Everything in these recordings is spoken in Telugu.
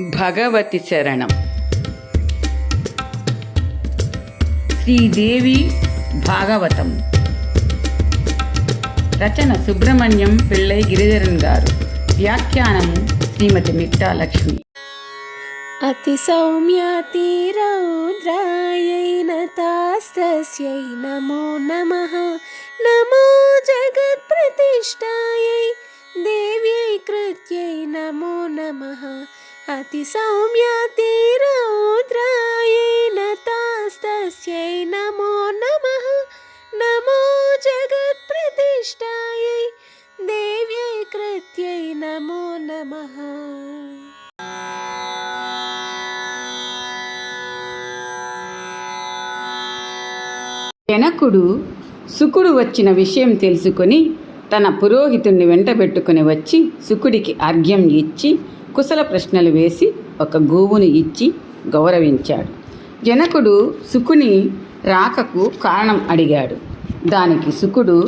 భగవతి శరణం శ్రీదేవి భాగవతం. రచన సుబ్రహ్మణ్యం పిళ్ళై గిరిధరన్ గారు. వ్యాఖ్యానం శ్రీమతి మిట్టా లక్ష్మి. అతి సౌమ్యాతిరౌద్రాయై నతాస్తస్యై నమో నమ. నమో జగత్ప్రతిష్టాయై దేవ్యై కృత్యై నమో నమః. అతి సౌమ్యాతిరౌద్రాయై నతాస్తస్యై నమో నమః నమో జగత్ప్రతిష్టాయై దేవ్యై కృత్యై నమో నమః జనకుడు సుకుడు వచ్చిన విషయం తెలుసుకొని తన పురోహితుణ్ణి వెంటబెట్టుకుని వచ్చి సుకుడికి అర్ఘ్యం ఇచ్చి కుశల ప్రశ్నలు వేసి ఒక గూవుని ఇచ్చి గౌరవించాడు. జనకుడు సుకుని రాకకు కారణం అడిగాడు. దానికి సుకుడు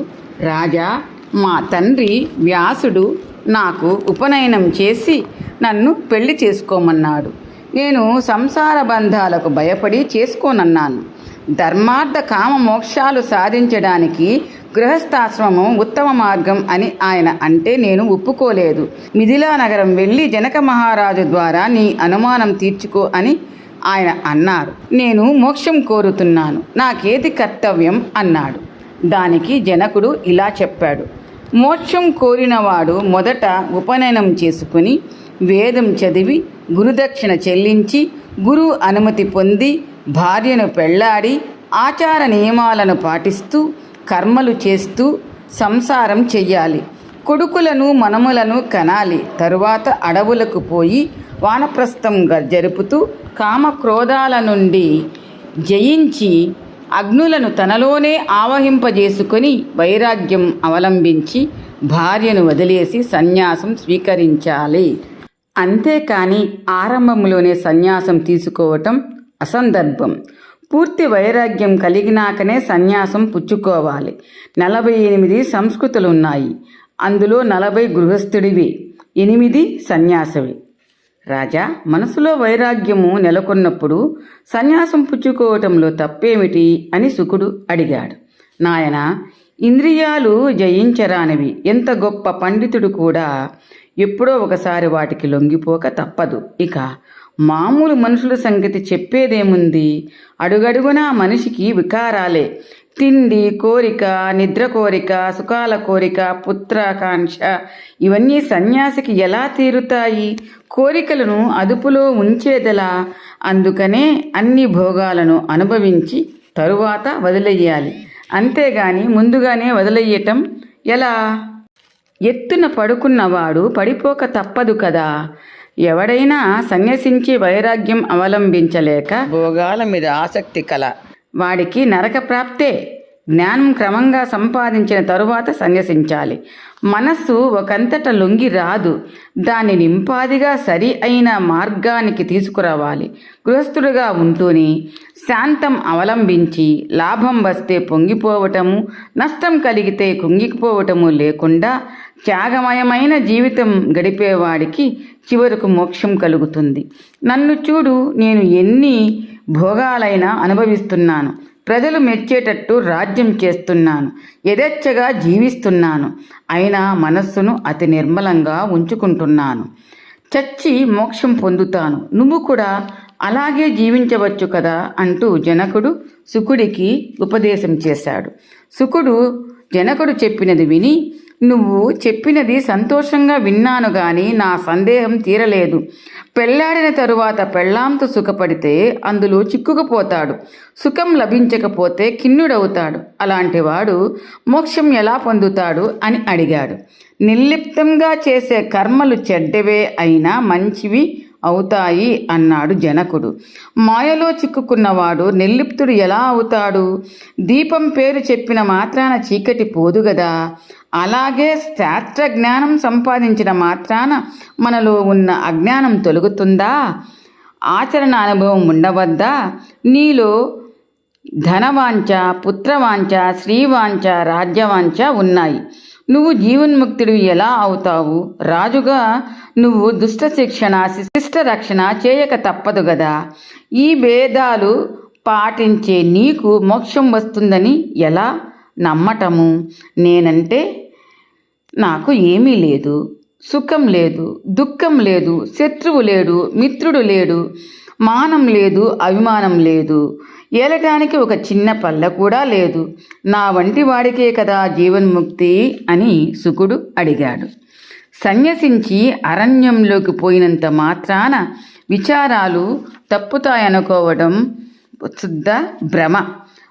రాజా మా తండ్రి వ్యాసుడు నాకు ఉపనయనం చేసి నన్ను పెళ్ళి చేసుకోమన్నాడు. నేను సంసార బంధాలకు భయపడి చేసుకోనన్నాను. ధర్మార్థ కామ మోక్షాలు సాధించడానికి గృహస్థాశ్రమం ఉత్తమ మార్గం అని ఆయన అంటే నేను ఒప్పుకోలేదు. మిథిలా నగరం వెళ్ళి జనక మహారాజు ద్వారా నీ అనుమానం తీర్చుకో అని ఆయన అన్నారు. నేను మోక్షం కోరుతున్నాను. నాకేది కర్తవ్యం? అన్నాడు. దానికి జనకుడు ఇలా చెప్పాడు. మోక్షం కోరినవాడు మొదట ఉపనయనం చేసుకుని వేదం చదివి గురుదక్షిణ చెల్లించి గురువు అనుమతి పొంది భార్యను పెళ్ళాడి ఆచార నియమాలను పాటిస్తూ కర్మలు చేస్తూ సంసారం చెయ్యాలి. కొడుకులను మనములను కనాలి. తరువాత అడవులకు పోయి వానప్రస్థంగా జరుపుతూ కామక్రోధాల నుండి జయించి అగ్నులను తనలోనే ఆవహింపజేసుకొని వైరాగ్యం అవలంబించి భార్యను వదిలేసి సన్యాసం స్వీకరించాలి. అంతేకాని ఆరంభంలోనే సన్యాసం తీసుకోవటం అసందర్భం. పూర్తి వైరాగ్యం కలిగినాకనే సన్యాసం పుచ్చుకోవాలి. నలభై ఎనిమిది సంస్కృతులు ఉన్నాయి అందులో నలభై గృహస్థుడివి ఎనిమిది సన్యాసవి. రాజా మనసులో వైరాగ్యము నెలకొన్నప్పుడు సన్యాసం పుచ్చుకోవటంలో తప్పేమిటి అని సుకుడు అడిగాడు. నాయన ఇంద్రియాలు జయించరానివి. ఎంత గొప్ప పండితుడు కూడా ఎప్పుడో ఒకసారి వాటికి లొంగిపోక తప్పదు. ఇక మామూలు మనుషుల సంగతి చెప్పేదేముంది? అడుగడుగునా మనిషికి వికారాలే. తిండి కోరిక నిద్ర కోరిక సుఖాల కోరిక పుత్రాకాంక్ష ఇవన్నీ సన్యాసికి ఎలా తీరుతాయి? కోరికలను అదుపులో ఉంచేదెలా? అందుకనే అన్ని భోగాలను అనుభవించి తరువాత వదిలేయాలి. అంతేగాని ముందుగానే వదిలేయటం ఎలా? ఎత్తున పడుకున్నవాడు పడిపోక తప్పదు కదా. ఎవడైనా సన్యసించి వైరాగ్యం అవలంబించలేక భోగాల మీద ఆసక్తి కల. వాడికి నరక ప్రాప్తే. జ్ఞానం క్రమంగా సంపాదించిన తరువాత సన్యసించాలి మనస్సు ఒకంతట లొంగి రాదు. దాన్ని నింపాదిగా సరి అయిన మార్గానికి తీసుకురావాలి. గృహస్థుడుగా ఉంటూనే శాంతం అవలంబించి లాభం వస్తే పొంగిపోవటము నష్టం కలిగితే కుంగిపోవటము లేకుండా త్యాగమయమైన జీవితం గడిపేవాడికి చివరకు మోక్షం కలుగుతుంది. నన్ను చూడు నేను ఎన్ని భోగాలైనా అనుభవిస్తున్నాను. ప్రజలు మెచ్చేటట్టు రాజ్యం చేస్తున్నాను యథేచ్ఛగా జీవిస్తున్నాను. అయినా మనస్సును అతి నిర్మలంగా ఉంచుకుంటున్నాను. చచ్చి మోక్షం పొందుతాను. నువ్వు కూడా అలాగే జీవించవచ్చు కదా అంటూ జనకుడు సుకుడికి ఉపదేశం చేశాడు. సుకుడు జనకుడు చెప్పినది విని నువ్వు చెప్పినది సంతోషంగా విన్నాను గాని నా సందేహం తీరలేదు. పెళ్ళాడిన తరువాత పెళ్ళాంత సుఖపడితే అందులో చిక్కుకుపోతాడు. సుఖం లభించకపోతే కిన్నుడవుతాడు. అలాంటి వాడు మోక్షం ఎలా పొందుతాడు అని అడిగాడు. నిర్లిప్తంగా చేసే కర్మలు చెడ్డవే అయినా మంచివి అవుతాయి అన్నాడు జనకుడు. మాయలో చిక్కుకున్నవాడు నిర్లిప్తుడు ఎలా అవుతాడు? దీపం పేరు చెప్పిన మాత్రాన చీకటి పోదు గదా? అలాగే శాస్త్ర జ్ఞానం సంపాదించిన మాత్రాన మనలో ఉన్న అజ్ఞానం తొలగుతుందా? ఆచరణ అనుభవం ఉండవద్దా? నీలో ధనవాంఛ పుత్రవాంఛ శ్రీవాంఛ రాజ్యవాంఛ ఉన్నాయి. నువ్వు జీవన్ముక్తుడు ఎలా అవుతావు? రాజుగా నువ్వు దుష్ట శిక్షణ శిష్ట రక్షణ చేయక తప్పదు గదా. ఈ భేదాలు పాటించే నీకు మోక్షం వస్తుందని ఎలా? నమ్మటము నేనంటే నాకు ఏమీ లేదు. సుఖం లేదు దుఃఖం లేదు శత్రువు లేడు మిత్రుడు లేడు మానం లేదు అభిమానం లేదు. ఏలటానికి ఒక చిన్న పల్ల కూడా లేదు. నా వంటి వాడికే కదా జీవన్ముక్తి అని సుకుడు అడిగాడు. సన్యసించి అరణ్యంలోకి పోయినంత మాత్రాన విచారాలు తప్పుతాయనుకోవడం శుద్ధ భ్రమ.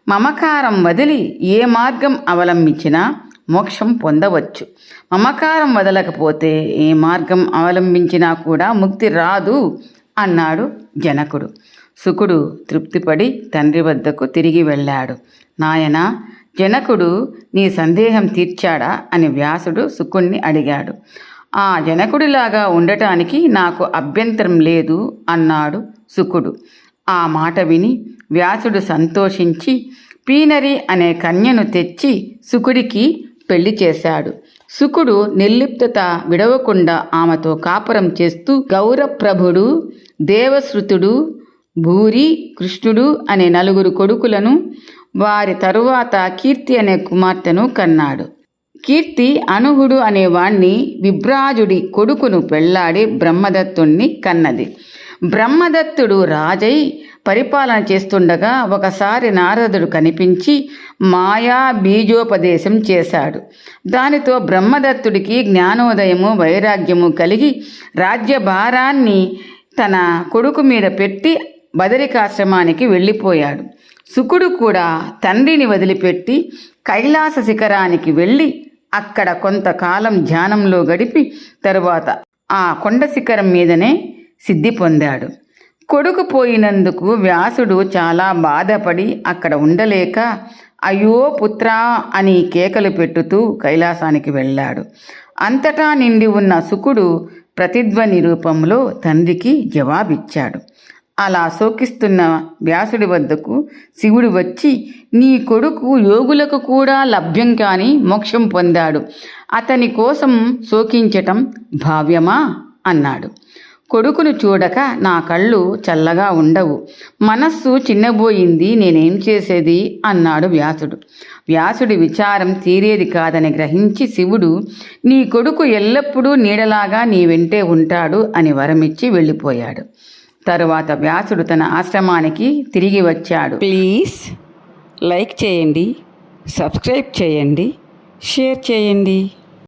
మమకారం వదిలి ఏ మార్గం అవలంబించినా మోక్షం పొందవచ్చు. మమకారం వదలకపోతే ఏ మార్గం అవలంబించినా కూడా ముక్తి రాదు అన్నాడు జనకుడు. సుకుడు తృప్తిపడి తండ్రి వద్దకు తిరిగి వెళ్ళాడు. నాయన జనకుడు నీ సందేహం తీర్చాడా? అని వ్యాసుడు సుకుణ్ణి అడిగాడు. ఆ జనకుడిలాగా ఉండటానికి నాకు అభ్యంతరం లేదు అన్నాడు సుకుడు. ఆ మాట విని వ్యాసుడు సంతోషించి పీనరి అనే కన్యను తెచ్చి సుకుడికి పెళ్ళి చేశాడు. సుకుడు నిర్లిప్తత విడవకుండా ఆమెతో కాపురం చేస్తూ గౌరప్రభుడు దేవశ్రుతుడు భూరి కృష్ణుడు అనే నలుగురు కొడుకులను వారి తరువాత కీర్తి అనే కుమార్తెను కన్నాడు. కీర్తి అనుహుడు అనేవాణ్ణి విభ్రాజుడి కొడుకును పెళ్ళాడి బ్రహ్మదత్తుణ్ణి కన్నది. బ్రహ్మదత్తుడు రాజై పరిపాలన చేస్తుండగా ఒకసారి నారదుడు కనిపించి మాయా బీజోపదేశం చేశాడు. దానితో బ్రహ్మదత్తుడికి జ్ఞానోదయము వైరాగ్యము కలిగి రాజ్యభారాన్ని తన కొడుకు మీద పెట్టి బదరికాశ్రమానికి వెళ్ళిపోయాడు. సుకుడు కూడా తండ్రిని వదిలిపెట్టి కైలాస శిఖరానికి వెళ్ళి అక్కడ కొంతకాలం ధ్యానంలో గడిపి తరువాత ఆ కొండ శిఖరం మీదనే సిద్ధి పొందాడు. కొడుకు పోయినందుకు వ్యాసుడు చాలా బాధపడి అక్కడ ఉండలేక అయ్యో పుత్రా అని కేకలు పెట్టుతూ కైలాసానికి వెళ్ళాడు. అంతటా నిండి ఉన్న సుకుడు ప్రతిధ్వని రూపంలో తండ్రికి జవాబిచ్చాడు. అలా శోకిస్తున్న వ్యాసుడి వద్దకు శివుడు వచ్చి నీ కొడుకు యోగులకు కూడా లభ్యం కాని మోక్షం పొందాడు. అతని కోసం శోకించటం భావ్యమా? అన్నాడు. కొడుకును చూడక నా కళ్ళు చల్లగా ఉండవు. మనస్సు చిన్నబోయింది నేనేం చేసేది? అన్నాడు వ్యాసుడు. వ్యాసుడి విచారం తీరేది కాదని గ్రహించి శివుడు నీ కొడుకు ఎల్లప్పుడూ నీడలాగా నీ వెంటే ఉంటాడు అని వరమిచ్చి వెళ్ళిపోయాడు. తరువాత వ్యాసుడు తన ఆశ్రమానికి తిరిగి వచ్చాడు. ప్లీజ్ లైక్ చేయండి సబ్స్క్రైబ్ చేయండి షేర్ చేయండి.